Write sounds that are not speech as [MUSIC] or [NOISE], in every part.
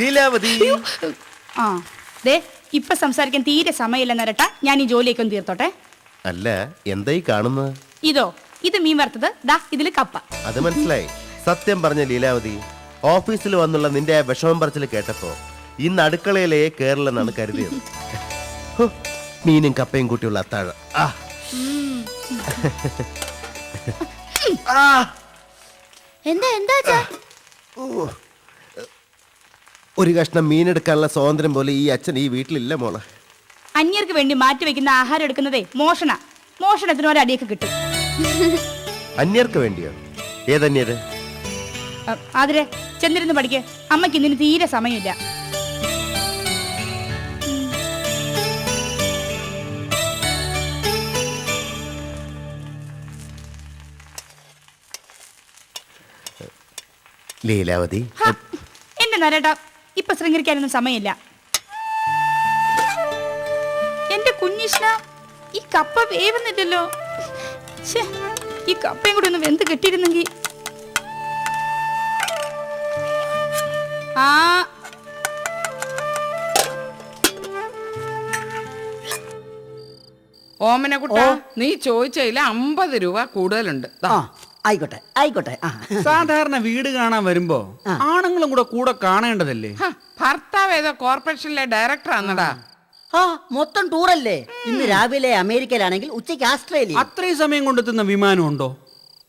ലീലാവതി. ആ. ദേ ഇപ്പൊ സംസാരിക്കാൻ തീരെ സമയമില്ല നരട്ട. ഞാൻ ഈ ജോലിയൊക്കെ ഒന്ന് തീർത്തോട്ടെ. അല്ല എന്തായി കാണുന്നത്? ഇതോ ഇത് മീൻ വറുത്തത്. ദാ ഇതിൽ കപ്പ. അത് മനസ്സിലായി. സത്യം പറഞ്ഞ ലീലാവതി ഓഫീസിൽ വന്നുള്ള നിന്റെ ആ വിഷമം പറച്ചിൽ കേട്ടപ്പോ ഇന്ന് അടുക്കളയിലേ കേരളെന്നാണ് കരുതിയത്. ഹോ, മീനും കപ്പയും കൂട്ടിയുള്ള അത്താഴ. ആ. ആ. എന്താ എന്താ അച്ഛാ? ഓ. ഒരു കഷ്ണം മീനെടുക്കാനുള്ള സ്വാതന്ത്ര്യം പോലെ ഈ അച്ഛൻ ഈ വീട്ടിലില്ല മോളെ. അന്യർക്ക് വേണ്ടി മാറ്റി വെക്കുന്ന ആഹാരം എടുക്കുന്നതേ മോഷണ. മോഷണത്തിന് ഒരടിയൊക്കെ കിട്ടും. അന്യർക്ക് വേണ്ടിയോ? ഏതന്യത്? അതിരെ ആതിരെ ചെന്നിരുന്ന് പഠിക്ക്. അമ്മയ്ക്ക് ഇതിന് തീരെ സമയമില്ല. ലീലാവതി. എന്റെ നരേട്ട. ഇപ്പൊ ശൃംഗരിക്കാനൊന്നും സമയമില്ല. എന്റെ കുഞ്ഞിഷ്ണ ഈ കപ്പ വേവുന്നില്ലല്ലോ. ശ്ശേ, ഈ കപ്പയും കൂടി ഒന്ന് വെന്ത് കെട്ടിയിരുന്നെങ്കി. ആ. ഓമനക്കുട്ട നീ ചോദിച്ചതിൽ അമ്പത് രൂപ കൂടുതലുണ്ട്. ആയിക്കോട്ടെ ആയിക്കോട്ടെ ആ. സാധാരണ വീട് കാണാൻ വരുമ്പോ ആണുങ്ങളും കൂടെ കൂടെ കാണേണ്ടതല്ലേ? ഹ, ഭർത്താവ് ഏതോ കോർപ്പറേഷനിലെ ഡയറക്ടർ ആന്നടാ ആ മൊത്തം ടൂറല്ലേ? ഇന്ന് രാവിലെ അമേരിക്കയിലാണെങ്കിൽ ഉച്ചയ്ക്ക് ആസ്ട്രേലിയ. അത്രയും സമയം കൊണ്ടെത്തുന്ന വിമാനം ഉണ്ടോ?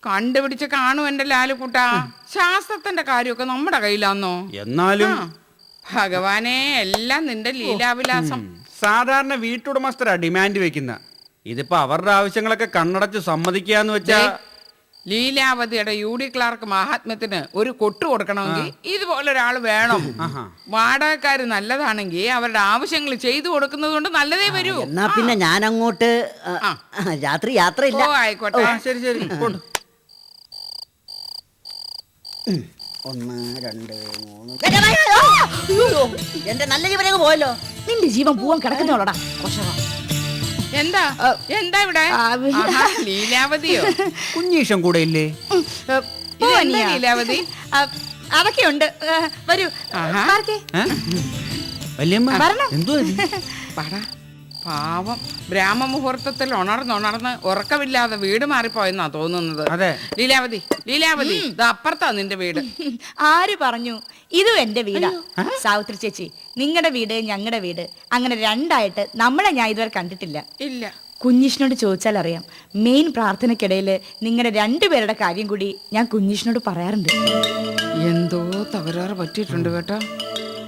കണ്ടുപിടിച്ച് കാണും എന്റെ ലാലുക്കുട്ട. ശാസ്ത്രത്തിന്റെ കാര്യമൊക്കെ നമ്മുടെ കയ്യിലാന്നോ? എന്നാലും ആ, ഭഗവാനെ എല്ലാം നിന്റെ ലീലാവിലാസം. സാധാരണ വീട്ടുടമസ്ഥരാ ഡിമാൻഡ് വെക്കുന്ന. ഇതിപ്പോ അവരുടെ ആവശ്യങ്ങളൊക്കെ കണ്ണടച്ച് സമ്മതിക്കാന്ന് വെച്ചാ ദേ, ലീലാവതിയുടെ യു ഡി ക്ലാർക്ക് മഹാത്മ്യത്തിന് ഒരു കൊട്ടു കൊടുക്കണമെങ്കിൽ ഇതുപോലെ ഒരാൾ വേണം വാടകക്കാർ നല്ലതാണെങ്കിൽ അവരുടെ ആവശ്യങ്ങൾ ചെയ്തു കൊടുക്കുന്നത് കൊണ്ട് നല്ലതേ വരൂ എന്നാ പിന്നെ ഞാൻ അങ്ങോട്ട് രാത്രി യാത്രയില്ല ഓ ആയിക്കോട്ടെ ശരി ശരി കൊണ്ട്. ഒന്ന് രണ്ട് മൂന്ന്! എന്റെ നല്ല ജീവനങ്ങ് പോയല്ലോ നിന്റെ ജീവൻ പൂവാൻ കിടക്കുന്നോളടാ എന്താ? എന്താ ഇവിടെ? ആ, ലീലാവതിയോ? [LAUGHS] കുഞ്ഞീഷം കൂടെ ഇല്ലേ? ഇതെന്താ ലീലാവതി? അതൊക്കെ ഉണ്ട്. വരൂ? വല്യമ്മ എന്തോ എന്തോ [LAUGHS] ഇത്? ബ്രാഹ്മ മുഹൂർത്തത്തിൽ ഉണർന്ന് ഉണർന്ന് ഉറക്കമില്ലാതെ വീട് മാറിപ്പോയെന്നാ തോന്നുന്നത്. അതെ. ലീലാവതി ലീലാവതി ഇത് അപ്പുറത്താ നിന്റെ വീട്. [LAUGHS] ആര് പറഞ്ഞു? ഇതും എന്റെ വീടാ. സാവിത്രി ചേച്ചി നിങ്ങളുടെ വീട് ഞങ്ങളുടെ വീട്. അങ്ങനെ രണ്ടായിട്ട് നമ്മളെ ഞാൻ ഇതുവരെ കണ്ടിട്ടില്ല. ഇല്ല. കുഞ്ഞീഷിനോട് ചോദിച്ചാൽ അറിയാം. മെയിൻ പ്രാർത്ഥനയ്ക്കിടയിൽ നിങ്ങളുടെ രണ്ടുപേരുടെ കാര്യം കൂടി ഞാൻ കുഞ്ഞീഷിനോട് പറയാറുണ്ട്. എന്തോ തകരാറ് പറ്റിയിട്ടുണ്ട് കേട്ടോ.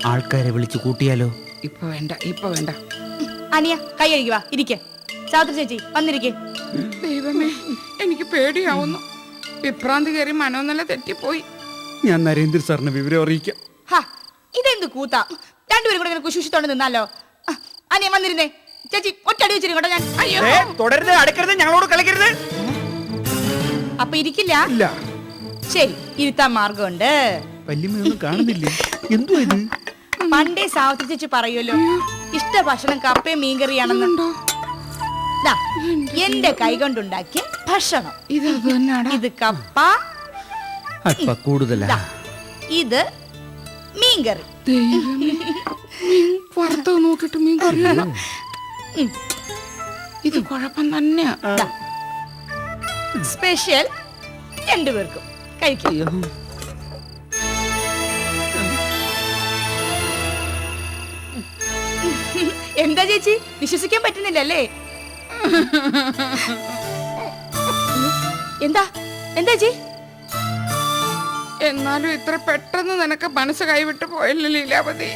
ആൾക്കാരെ വിളിച്ചു കൂട്ടിയാലോ? ഇപ്പൊ വേണ്ട ഇപ്പൊ വേണ്ട. അനിയ കൈ വാ. ഇരിക്കെ. ചാത്രി ചേച്ചി വന്നിരിക്കേ. ദൈവമേ എനിക്ക് പേടിയാവുന്നു. വിഭ്രാന്തി കയറി മനോനില തെറ്റിപ്പോയി. ഞാൻ നരേന്ദ്ര സാറിന് വിവരം അറിയിക്കാം. ഹാ ഇതെന്ത് കൂത്ത? രണ്ടുപേരും കൂടെ ഇങ്ങനെ കുശുഷിത്തോണ്ട് നിന്നാലോ? ആ, അനിയ വന്നിരുന്നേ. ചേച്ചി ഒറ്റടി വെച്ചിരുന്നു കേട്ടോ ഞാൻ. അയ്യോ. തുടരുത് അടുക്കരുത് ഞങ്ങളോട് കളിക്കരുത്. അപ്പൊ ഇരിക്കില്ല? ഇല്ല. ശരി ഇരുത്താൻ മാർഗമുണ്ട്. വല്യമ്മയൊന്നും കാണുന്നില്ലേ? എന്തോ ഇത്? പണ്ടേ സാവിത്രി ചേച്ചി പറയുമല്ലോ ഇഷ്ട ഭക്ഷണം കപ്പയും മീൻകറിയാണെന്നുണ്ടോ എന്റെ കൈ കൊണ്ടുണ്ടാക്കിയ ഭക്ഷണം. ഇത് കപ്പ. അല്പ കൂടുതലാ. ദാ, ഇത് മീൻകറി. ദൈവമേ മീൻ വറുത്തത് നോക്കിട്ട് മീൻ കറിയണം ഇത് കുഴപ്പം തന്നെയാ. ദാ, സ്പെഷ്യൽ രണ്ടുപേർക്കും കഴിക്കും. എന്താ ചേച്ചി? വിശ്വസിക്കാൻ പറ്റുന്നില്ല അല്ലേ എന്താ? എന്താ ചേച്ചി? എന്നാലും ഇത്ര പെട്ടെന്ന് നിനക്ക് മനസ്സ് കൈവിട്ട് പോയല്ലോ ലീലാവതി?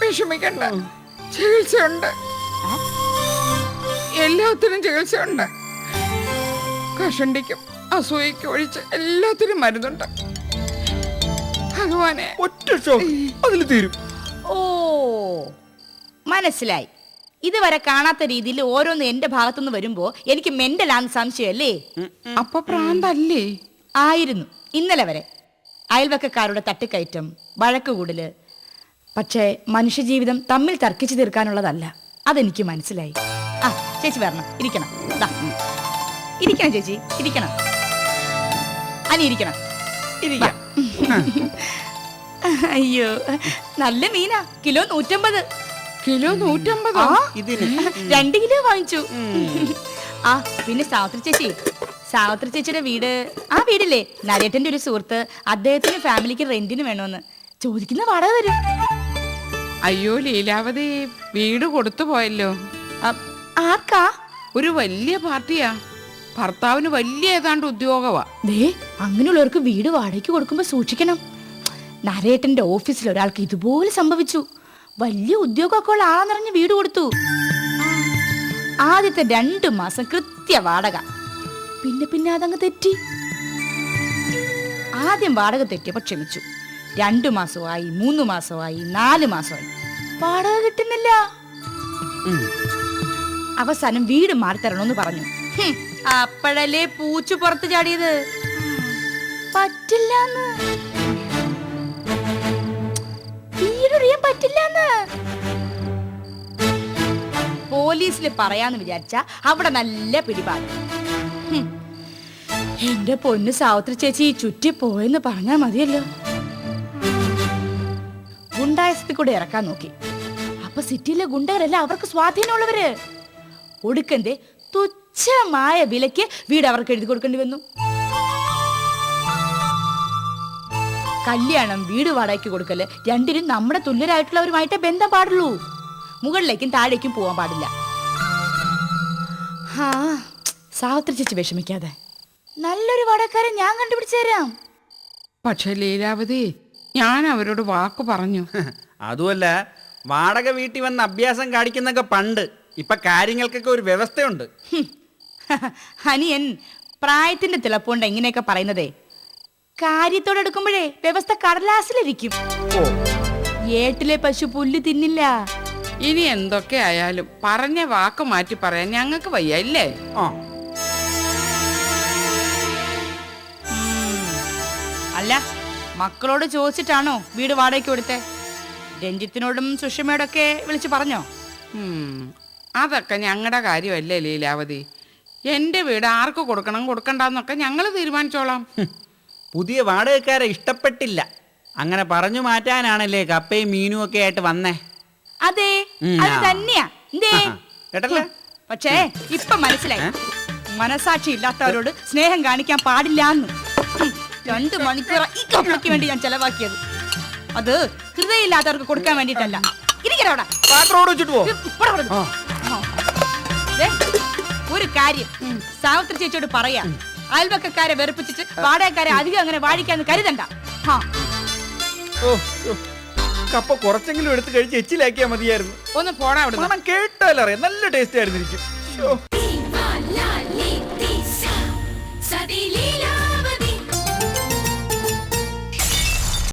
വിഷമിക്കണ്ട. ചികിത്സയുണ്ട്. എല്ലാത്തിനും ചികിത്സയുണ്ട്. കഷണ്ടിക്കും അസൂയക്കും ഒഴിച്ച് എല്ലാത്തിനും മരുന്നുണ്ട്. ഭഗവാനെ. ഒറ്റ അതിൽ തീരും. ഓ. മനസ്സിലായി. ഇതുവരെ കാണാത്ത രീതിയിൽ ഓരോന്ന് എന്റെ ഭാഗത്തുനിന്ന് വരുമ്പോ എനിക്ക് മെന്റലാന്ന് സംശയമല്ലേ അപ്പൊ പ്രാന്തല്ലേ? ആയിരുന്നു. ഇന്നലെ വരെ. അയൽവക്കക്കാരുടെ തട്ടിക്കയറ്റം വഴക്കുകൂടൽ പക്ഷേ മനുഷ്യജീവിതം തമ്മിൽ തർക്കിച്ചു തീർക്കാനുള്ളതല്ല. അതെനിക്ക് മനസ്സിലായി. ആ ചേച്ചി വരണം. ഇരിക്കണം. ദാ. ഇരിക്കണം ചേച്ചി. ഇരിക്കണം. അനി ഇരിക്കണം. ഇരിക്കാം. അയ്യോ നല്ല മീനാ. കിലോ നൂറ്റമ്പത്. കിലോ നൂറ്റമ്പത്? ഇതിന്. രണ്ട് കിലോ വാങ്ങിച്ചു. ആ പിന്നെ സാവിത്രി ചേച്ചി. സാവിത്രി ചേച്ചിയുടെ വീട് ആ വീടില്ലേ? നരേട്ടന്റെ ഒരു സുഹൃത്ത് അദ്ദേഹത്തിന്റെ ഫാമിലിക്ക് റെന്റിന് വേണമെന്ന്. ചോദിക്കുന്ന വാടക തരും. അയ്യോ ലീലാവതി വീട് കൊടുത്തു പോയല്ലോ. ആർക്കാ? ഒരു വലിയ പാർട്ടിയാ. ഭർത്താവിന് വലിയ ഏതാണ്ട് ഉദ്യോഗമാ ദേ അങ്ങനെയുള്ളവർക്ക് വീട് വാടകയ്ക്ക് കൊടുക്കുമ്പോ സൂക്ഷിക്കണം. നരേട്ടന്റെ ഓഫീസിൽ ഒരാൾക്ക് ഇതുപോലെ സംഭവിച്ചു. വലിയ ഉദ്യോഗമൊക്കെ ഉള്ള വീട് കൊടുത്തു. ആദ്യത്തെ രണ്ടു മാസം കൃത്യ വാടക. പിന്നെ പിന്നെ അതങ്ങ് തെറ്റി. ആദ്യം വാടക തെറ്റിയപ്പോ ക്ഷമിച്ചു. രണ്ടു മാസമായി മൂന്ന് മാസമായി നാല് മാസമായി വാടക കിട്ടുന്നില്ല. അവസാനം വീട് മാറിത്തരണമെന്ന് പറഞ്ഞു. ഹും, അപ്പോഴല്ലേ പൂച്ചു പുറത്ത് ചാടിയത്? പറ്റില്ലെന്ന്. വീടൊഴിയാൻ പറ്റില്ലെന്ന്. പോലീസിൽ പറയാന്ന് വിചാരിച്ച അവിടെ നല്ല പിടിപാട്. എന്റെ പൊന്ന് സാവിത്രി ചേച്ചി ചുറ്റി പോയെന്ന് പറഞ്ഞാ മതിയല്ലോ. ഗുണ്ടായസത്തിൽ കൂടെ ഇറക്കാൻ നോക്കി. അപ്പൊ സിറ്റിയിലെ ഗുണ്ടകരല്ല അവർക്ക് സ്വാധീനമുള്ളവര്. ഒടുക്കന്റെ തുച്ഛമായ വിലയ്ക്ക് വീട് അവർക്ക് എഴുതി കൊടുക്കേണ്ടി വന്നു. കല്യാണം വീട് വാടകയ്ക്ക് കൊടുക്കൽ രണ്ടിനും നമ്മുടെ തുല്യരായിട്ടുള്ളവരുമായിട്ടേ ബന്ധം പാടുള്ളൂ മുകളിലേക്കും താഴേക്കും പോകാൻ പാടില്ല ആ സാവിത്രി ചേച്ചി വിഷമിക്കാതെ നല്ലൊരു വാടകക്കാരെ ഞാൻ കണ്ടുപിടിച്ചു തരാം പക്ഷെ ലീലാവതി ഞാൻ അവരോട് വാക്ക് പറഞ്ഞു അതുമല്ല വാടക വീട്ടിൽ വന്ന് അഭ്യാസം കാണിക്കുന്നൊക്കെ പണ്ട് ഇപ്പൊ കാര്യങ്ങൾക്കൊക്കെ ഒരു വ്യവസ്ഥയുണ്ട് ഹനിയൻ അനിയൻ പ്രായത്തിന്റെ തിളപ്പുകൊണ്ട് എങ്ങനെയൊക്കെ പറയുന്നതേ കാര്യത്തോടെ എടുക്കുമ്പോഴേ വ്യവസ്ഥ കടലാസിലിരിക്കും. ഓ. ഏട്ടിലെ പശു പുല്ല് തിന്നില്ല. ഇനി എന്തൊക്കെ ആയാലും പറഞ്ഞ വാക്ക് മാറ്റി പറയാൻ ഞങ്ങൾക്ക് വയ്യ ഇല്ലേ? ഓ അല്ല മക്കളോട് ചോദിച്ചിട്ടാണോ വീട് വാടകയ്ക്ക് കൊടുത്തേ? രഞ്ജിത്തിനോടും സുഷമയോടൊക്കെ വിളിച്ചു പറഞ്ഞോ? ഉം, അതൊക്കെ ഞങ്ങളുടെ കാര്യമല്ലേ ലീലാവതി? എന്റെ വീട് ആർക്ക് കൊടുക്കണം കൊടുക്കണ്ടെന്നൊക്കെ ഞങ്ങൾ തീരുമാനിച്ചോളാം. പുതിയ വാടകക്കാരെ ഇഷ്ടപ്പെട്ടില്ല. അങ്ങനെ പറഞ്ഞു മാറ്റാനാണല്ലേ കപ്പയും മീനും ഒക്കെ ആയിട്ട് വന്നേ. അതെ. തന്നെയാ. എന്തേ. കേട്ടല്ലേ? പക്ഷേ ഇപ്പൊ മനസ്സിലായി. മനസാക്ഷി ഇല്ലാത്തവരോട് സ്നേഹം കാണിക്കാൻ പാടില്ലാന്ന്. രണ്ടു മണിക്കൂർ ഈ കപ്പയ്ക്ക് വേണ്ടി ഞാൻ ചെലവാക്കിയത്. അത് ഹൃദയമില്ലാത്തവർക്ക് കൊടുക്കാൻ വേണ്ടിട്ടല്ല ഒരു കാര്യം. സാവിത്രി ചേച്ചിയോട് പറയാ. അയൽവക്കക്കാരെ വെറുപ്പിച്ചിട്ട് വാടകക്കാരെ അധികം അങ്ങനെ വാഴിക്കാന്ന് കരുതണ്ട. ഹാ. ഓ, ഓ. കപ്പ കുറച്ചെങ്കിലും എടുത്ത് കഴിച്ച് എച്ചിലാക്കിയാ മതിയായിരുന്നു. ഒന്ന് പോടാ അവിടുന്ന്. മണം കേട്ടാലറിയാം. നല്ല ടേസ്റ്റ് ആയിരുന്നു ഇരിക്കും